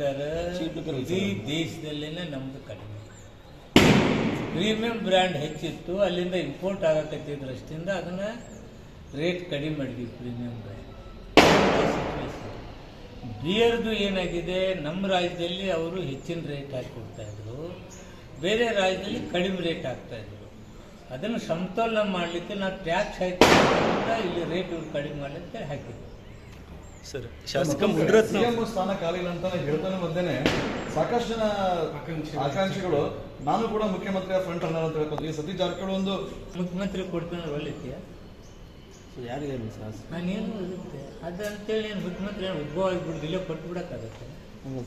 Liquor ಇಡೀ ದೇಶದಲ್ಲೇನೆ ನಮ್ದು ಕಡಿಮೆ. ಪ್ರೀಮಿಯಂ ಬ್ರ್ಯಾಂಡ್ ಹೆಚ್ಚಿತ್ತು ಅಲ್ಲಿಂದ ಇಂಪೋರ್ಟ್ ಆಗಕತ್ತಿದ್ದ ದೃಷ್ಟಿಯಿಂದ ಅದನ್ನ ರೇಟ್ ಕಡಿಮೆ ಮಾಡಿದ್ವಿ ಪ್ರೀಮಿಯಂ ಬ್ರ್ಯಾಂಡ್. ಬಿಯರ್ದು ಏನಾಗಿದೆ ನಮ್ಮ ರಾಜ್ಯದಲ್ಲಿ ಅವರು ಹೆಚ್ಚಿನ ರೇಟ್ ಹಾಕಿ ಕೊಡ್ತಾ ಇದ್ರು ಬೇರೆ ರಾಜ್ಯದಲ್ಲಿ ಕಡಿಮೆ ರೇಟ್ ಹಾಕ್ತಾ ಇದ್ರು. ಅದನ್ನು ಸಮತೋಲನ ಮಾಡಲಿಕ್ಕೆ ನಾವು ಟ್ಯಾಕ್ಸ್ ಹಾಕಿ ಇಲ್ಲಿ ರೇಟ್ ಇವ್ರು ಕಡಿಮೆ ಮಾಡಲಿಕ್ಕೆ ಹಾಕಿದ್ವಿ. ಸರ್ ಶಾಸಕ ಮುನಿರತ್ನ ಸಿಎಂ ಸ್ಥಾನ ಖಾಲಿ ಇಲ್ಲ ಅಂತ ಹೇಳ್ತಾನೆ ಬಂದೇನೆ ಸಾಕಷ್ಟು ಜನ ಆಕಾಂಕ್ಷಿಗಳು. ನಾನು ಕೂಡ ಮುಖ್ಯಮಂತ್ರಿ ಫ್ರಂಟ್ ರನ್ನರ್ ಅಂತ ಹೇಳ್ಬೋದು ಈ ಸತೀಶ್ ಜಾರಕಿಹೊಳಿ ಒಂದು ಮುಖ್ಯಮಂತ್ರಿ ಕೊಡ್ತೀನಿ ಒಳ್ಳೆತ್ತೀಯ ಯಾರಿಗೆ ಸರ್ ನಾನೇನು ಇರುತ್ತೆ ಅದಂತೇಳಿ ಏನು ಮುಖ್ಯಮಂತ್ರಿ ಉದ್ಭವ ಆಗಿಬಿಡ್ದು ಇಲ್ಲೇ ಕೊಟ್ಟು ಬಿಡೋಕ್ಕಾಗತ್ತೆ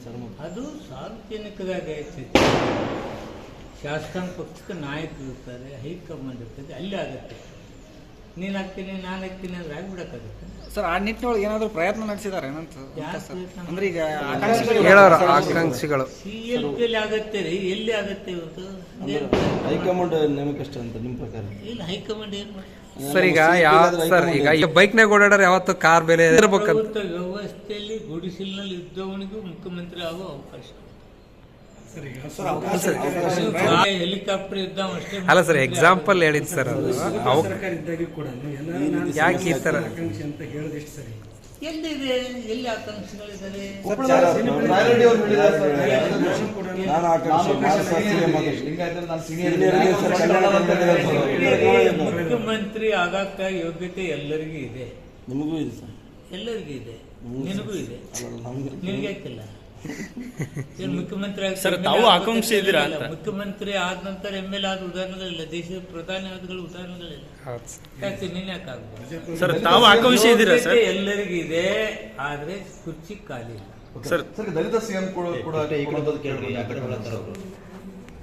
ಸರ್ ಅದು ಸಾರ್ವಜನಿಕದಾಗ ಐತಿ ಶಾಸಕಾಂಗ ಪಕ್ಷಕ್ಕೆ ನಾಯಕರು ಇರ್ತಾರೆ ಹೈಕಮಾಂಡ್ ಇರ್ತದೆ ಅಲ್ಲಿ ಆಗುತ್ತೆ. ನೀನು ಹಾಕ್ತೀನಿ ನಾನು ಹಾಕ್ತೀನಿ ಅಂದ್ರೆ ಆಗ್ಬಿಡಕ್ಕಾಗುತ್ತೆ. ಸರ್ ಆ ನಿಟ್ಟಿನೊಳಗೆ ಏನಾದರೂ ಪ್ರಯತ್ನ ನಡೆಸಿದ್ದಾರೆ ಏನಂತ ಅಂದ್ರೆ ಈಗ ಆಕಾಂಕ್ಷಿಗಳು ಹೇಳೋರು ಆಕಾಂಕ್ಷಿಗಳು ಸಿ ಎಲ್ ಪಿಯಲ್ಲಿ ಆಗತ್ತೆ ರೀ ಎಲ್ಲಿ ಆಗತ್ತೆ ಇವತ್ತು? ಹೈಕಮಾಂಡ್ ನೇಮಕ ಅಷ್ಟ ಅಂತ ನಿಮ್ಮ ಪ್ರಕಾರ? ಇಲ್ಲ ಹೈಕಮಾಂಡ್ ಏನು ಮಾಡಿ ಸರ್ ಈಗ ಯಾವ ಸರ್ ಈಗ ಬೈಕ್ನಾಗ ಓಡಾಡೋರು ಯಾವತ್ತು ಕಾರ್ ಬೆಲೆ ಇರ್ಬೇಕಂತ. ವ್ಯವಸ್ಥೆಯಲ್ಲಿ ಗುಡಿಸಿಲ್ನಲ್ಲಿ ಇದ್ದವನಿಗೂ ಮುಖ್ಯಮಂತ್ರಿ ಆಗೋ ಅವಕಾಶ. ಹೆಲಿಕಾಪ್ಟರ್ ಅಲ್ಲ ಸರ್ ಎಕ್ಸಾಂಪಲ್ ಹೇಳಿದ್ ಸರ್ ಅದು. ಸರ್ಕಾರ ಇದ್ದಾಗಿ ಕೂಡ ಯಾಕೆ ಈ ತರ? ಅಂತ ಹೇಳೋದಿಷ್ಟು ಸರಿ ಎಲ್ಲಿದೆ? ಎಲ್ಲಿ ಆಕಾಂಕ್ಷಿಗಳಿದ್ದಾರೆ. ಮುಖ್ಯಮಂತ್ರಿ ಆಗಾಕ ಯೋಗ್ಯತೆ ಎಲ್ಲರಿಗೂ ಇದೆ. ನಿಮಗೂ ಇದೆ ಸರ್. ಎಲ್ಲರಿಗೂ ಇದೆ. ನಿನಗೂ ಇದೆ. ನಿಮ್ಗೆ ಯಾಕಿಲ್ಲ? ಮುಖ್ಯಮಂತ್ರಿ ಸರ್, ತಾವು ಆಕಾಂಕ್ಷೆ ಇದ್ದೀರಾ ಅಂತ? ಮುಖ್ಯಮಂತ್ರಿ ಆದ ನಂತರ ಎಂ ಎಲ್ ಆದ ಉದಾಹರಣೆಗಳಿಲ್ಲ ದೇಶದ ಪ್ರಧಾನಿ ಆದಗಳು ಉದಾಹರಣೆಗಳಿಲ್ಲ. ಹೌದು ಸರ್. ಯಾಕೆ ನೀನ್ ಯಾಕೆ ಆಗ್ಬೋದು ಸರ್ ತಾವು ಆಕಾಂಕ್ಷೆ ಇದ್ದೀರಾ ಸರ್? ಎಲ್ಲರಿಗೂ ಇದೆ ಆದ್ರೆ ಕುರ್ಚಿ ಖಾಲಿ ಇಲ್ಲ. ಸರ್ ಸರ್ ದಲಿತ ಸಿಎಂ ಕೂಡ ಕೂಡ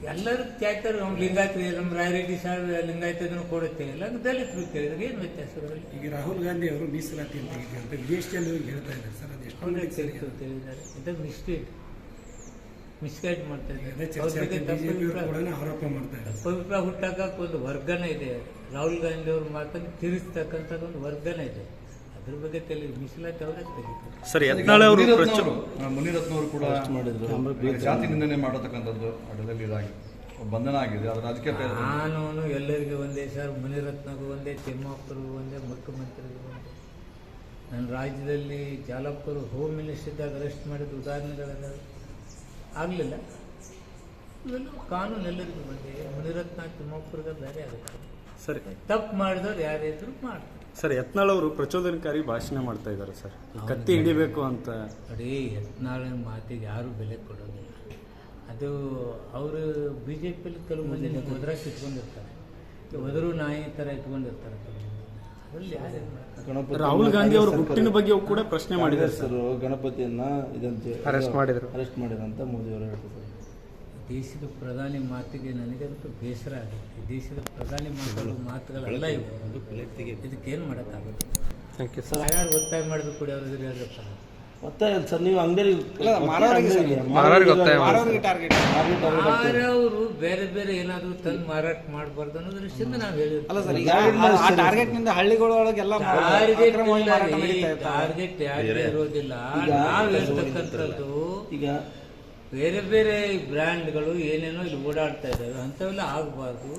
ಎಲ್ಲರೂ ತ್ಯಾಗ್ತಾರೆ ಅವ್ನು ಲಿಂಗಾಯತ ನಮ್ಮ ರಾಯರೆಡ್ಡಿ ಸರ್ ಲಿಂಗಾಯತ ಕೊಡುತ್ತೆ ಎಲ್ಲ ದಲಿತರು ಕೇಳಿದ್ರೆ ಏನು ವ್ಯತ್ಯಾಸ ಈಗ ರಾಹುಲ್ ಗಾಂಧಿ ಅವರು ಮೀಸಲಾತಿ ಅಂತ ಹೇಳ್ತಾರೆ ಅಂತ ವಿದೇಶದಲ್ಲಿ ಹೋಗಿ ಹೇಳ್ತಾ ಇದ್ದಾರೆ. ಸರ್ ಅದು ಎಷ್ಟು ಹೇಳಿದ್ದಾರೆ ಇದಕ್ಕೆ ಮಿಸ್ಟೇಕ್ ಮಿಸ್ಗೈಡ್ ಮಾಡ್ತಾ ಇದ್ದಾರೆ. ಆರೋಪ ಮಾಡ್ತಾ ಇದ್ದಾರೆ. ಒಂದು ವರ್ಗನೇ ಇದೆ. ರಾಹುಲ್ ಗಾಂಧಿ ಅವ್ರ ಮಾತನ್ನು ತಿರುಗಿಸ್ತಕ್ಕಂಥ ಒಂದು ವರ್ಗನೇ ಇದೆ. ಅದ್ರ ಬಗ್ಗೆ ತಲೆ ಮೀಸಲಾತಿ ತೆಗಿತಾರೆ. ಸರ್ ಯತ್ನಾಳ್ ಅವರು ಪ್ರಚುರ ಮುನಿರತ್ನ ಅವರು ಕೂಡ ಮಾಡಿದ್ರು. ಜಾತಿ ನಿಂದನೆ ಮಾಡತಕ್ಕಂಥದ್ದು ಅಡ್ಡದಲ್ಲಿ ಇದಾಗಿ ಬಂಧನ ಆಗಿದೆ ಅದರ ರಾಜಕೀಯ ನಾನು ಕಾನೂನು ಎಲ್ಲರಿಗೂ ಒಂದೇ ಸರ್ ಮುನಿರತ್ನಗೂ ಒಂದೇ ತಿಮ್ಮಾಪುರಿಗೂ ಒಂದೇ ಮುಖ್ಯಮಂತ್ರಿಗೂ ಒಂದೇ. ನನ್ನ ರಾಜ್ಯದಲ್ಲಿ ಜಾಲಪ್ಪರು ಹೋಮ್ ಮಿನಿಸ್ಟರ್ ಇದ್ದಾಗ ಅರೆಸ್ಟ್ ಮಾಡಿದ ಉದಾಹರಣೆಗಳೆಲ್ಲ ಆಗಲಿಲ್ಲ. ಇವೆಲ್ಲ ಕಾನೂನು ಎಲ್ಲರಿಗೂ ಒಂದೇ ಮುನಿರತ್ನ ತಿಮ್ಮಾಪುರ್ಗೆ ಬೇರೆ ಆಗುತ್ತೆ ಸರ್. ತಪ್ಪು ಮಾಡಿದವ್ರು ಯಾರಿದ್ರು ಮಾಡ್ತಾರೆ. ಸರ್ ಯತ್ನಾಳ್ ಅವರು ಪ್ರಚೋದನಕಾರಿ ಭಾಷಣ ಮಾಡ್ತಾ ಇದ್ದಾರೆ ಸರ್. ಈ ಕತ್ತಿ ಹಿಡಿಬೇಕು ಅಂತ. ನೋಡಿ ಯತ್ನಾಳ್ ಮಾತಿಗೆ ಯಾರು ಬೆಲೆ ಕೊಡೋದಿಲ್ಲ. ಅದು ಅವರು ಬಿ ಜೆ ಪಿಲಿ ಕೆಲವು ಮಂದಿ ಮದ್ರಾಸ್ ಇಟ್ಕೊಂಡಿರ್ತಾರೆ. ಒದರು ನಾಯಿ ಥರ ಇಟ್ಕೊಂಡಿರ್ತಾರೆ. ರಾಹುಲ್ ಗಾಂಧಿ ಅವರು ಹುಟ್ಟಿನ ಬಗ್ಗೆ ಕೂಡ ಪ್ರಶ್ನೆ ಮಾಡಿದ್ದಾರೆ ಸರ್. ಗಣಪತಿಯನ್ನ ಇದಂತೆ ಅರೆಸ್ಟ್ ಮಾಡಿದ್ರು. ಅರೆಸ್ಟ್ ಮಾಡಿದಂತ ಮೋದಿ ಅವರು ಹೇಳ್ತಾರೆ ದೇಶದ ಪ್ರಧಾನಿ ಮಾತಿಗೆ ನನಗಂತೂ ಬೇಸರ ಆಗುತ್ತೆ. ದೇಶದ ಪ್ರಧಾನಿ ಮಾತುಗಳು ಮಾತುಗಳೆಲ್ಲ ಇವೆ. ಇದಕ್ಕೇನು ಮಾಡೋಕ್ಕಾಗುತ್ತೆ? ಥ್ಯಾಂಕ್ ಯು ಸರ್ ಯಾರು ಒತ್ತಾಯ ಮಾಡಿದ್ರು ಕೂಡ ಅವ್ರ ಎದುರು ಹೇಳ್ಬೇಕು ಒತ್ತಾಯ ಸರ್ ನೀವು ಅಂಗಡಿ ಮಾರೋರಿಗೆ ಸರ್. ಮಾರೋರಿಗೆ ಒತ್ತಾಯ ಮಾಡಿ. ಟಾರ್ಗೆಟ್ ಯಾರವರು ಬೇರೆ ಬೇರೆ ಏನಾದರೂ ತಂದು ಮಾರಾಟ ಮಾಡಬಾರ್ದು ಅನ್ನೋ ದೃಷ್ಟಿಯಿಂದ ನಾವು ಅಲ್ಲ ಸರ್ ಈಗ ಆ- ಟಾರ್ಗೆಟ್ನಿಂದ ಹಳ್ಳಿಗಳೊಳಗೆಲ್ಲ ಟಾರ್ಗೆಟ್ ಟಾರ್ಗೆಟ್ ಯಾರಿಗೆ ಇರೋದಿಲ್ಲ. ನಾವು ಹೇಳ್ತಕ್ಕಂಥದ್ದು ಈಗ ಬೇರೆ ಬೇರೆ ಬ್ರ್ಯಾಂಡ್ಗಳು ಏನೇನೋ ಇಲ್ಲಿ ಓಡಾಡ್ತಾ ಇದ್ದಾವೆ ಅಂಥವೆಲ್ಲ ಆಗಬಾರ್ದು.